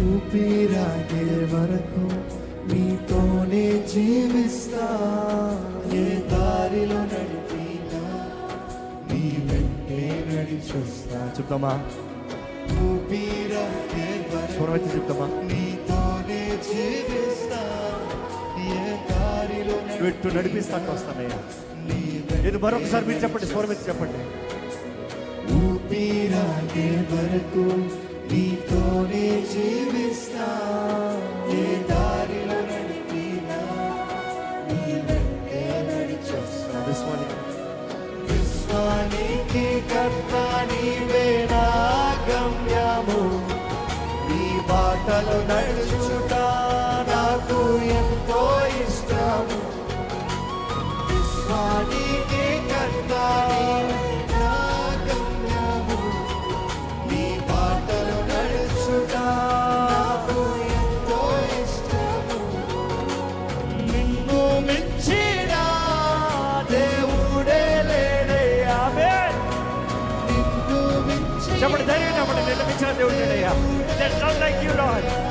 ఊపిరాగే వరకు నీతోనే జీవిస్తా. ఏ దారిలో నడిపినా నీ వెంటే నడిచొస్తా. చెప్తామా? ఊపిరాగే వరకు చెప్తామా? నీతోనే జీవిస్తా. ఏ దారిలో పెట్టు నడిపిస్తాక వస్తానయ్యా. నీ ఇది మరొకసారి మీరు చెప్పండి స్వరం చెప్పండి. ఊపిరాగే వరకు నీతోనే జీవిస్తా ఏ దారిలో నడిపినా నీ వెంటే నడిచొస్తా విశ్వానికి కర్త నీవే నా గమ్యము నీ నడుచుట നമ്മുടെ ദൈവം നമ്മുടെ ദൈവം There's none like you, Lord.